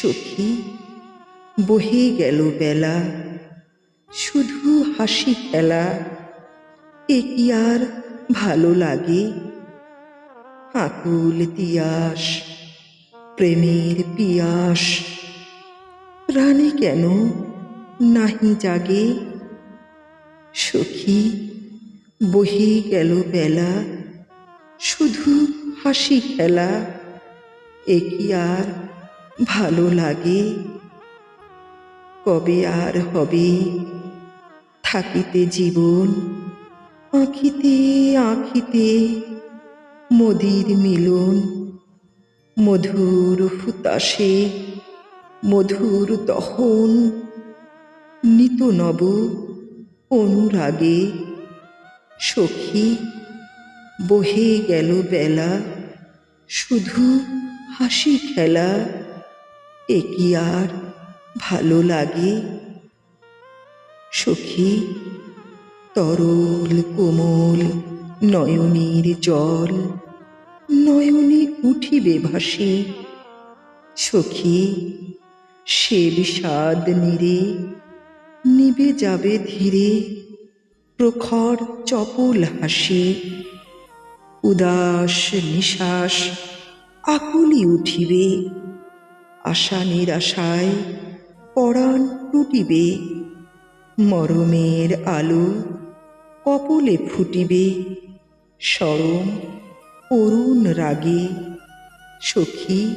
সখী, বহে গেল বেলা। শুধু হাসি খেলা, এ কি আর ভালো লাগে? আকুল তিয়াস, প্রেমের পিয়াস। প্রাণে কেন নাহি জাগে? সখী, বহে গেল বেলা। শুধু হাসি খেলা, এ কি আর ভালো লাগে। কবে আর হবে? থাকিতে জীবন আঁখিতে আঁখিতে মদির মিলন। মধুর হুতাশে মধুর দহন নিত নব অনুরাগে। সখী, বহে গেল বেলা, শুধু হাসি খেলা। এ কি আর ভালো লাগে? সখী, তরল কোমল নয়নীর জল, নয়নে উঠিবে ভাসি। সখী, সে বিষাদ নিরে নিবে যাবে ধীরে, প্রখর চপল হাসি। উদাস নিশ্বাস আকুলি উঠিবে। আশা নিরাশায় পরাণ টুটিবে, মরমের আলো কপলে ফুটিবে সরম অরুণ রাগে, সখী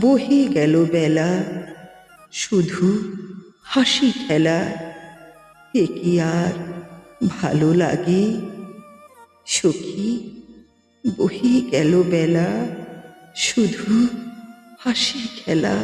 বহে গেল বেলা, শুধু হাসি খেলা এ কি আর ভালো লাগে? সখী বহে গেল বেলা, শুধু হাসি খেলা।